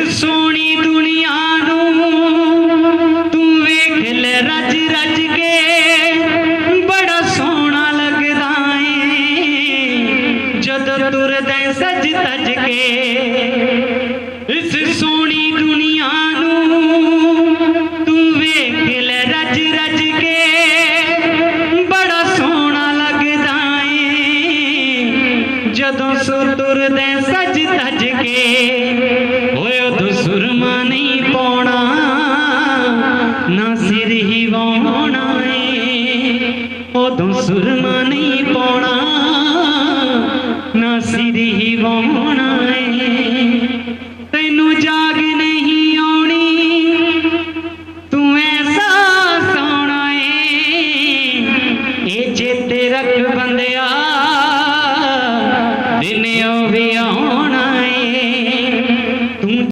ਇਸ ਸੋਹਣੀ ਦੁਨੀਆ ਨੂੰ ਤੂੰ ਵੇਖ ਲੈ ਰੱਜ ਰੱਜ ਕੇ। ਬੜਾ ਸੋਹਣਾ ਲੱਗਦਾ ਏ। ਜਦੋਂ ਤੁਰਦਾ ਏ ਸਜ ਤਜ ਕੇ। ਇਸ ਸੋਹਣੀ ਦੁਨੀਆ ਨੂੰ ਤੂੰ ਵੇਖ ਲੈ ਰੱਜ ਰੱਜ ਕੇ। ਬੜਾ ਸੋਹਣਾ ਲੱਗਦਾ ਏ। ਜਦੋਂ ਸੁਰ ਤੁਰਦੇ ਸਜ ਤਜ ਕੇ। ਉਦੋਂ ਸੁਰਮਾ ਨਹੀਂ ਪਾਉਣਾ, ਨਾ ਸਿਰ ਹੀ ਵਾਉਣਾ ਏ। ਤੈਨੂੰ ਜਾਗ ਨਹੀਂ ਆਉਣੀ, ਤੂੰ ਐਸਾ ਸੋਣਾ ਏ। ਇਹ ਜੇ ਤੇ ਰੱਖ ਬੰਦਿਆ, ਦਿਨੇ ਉਹ ਵੀ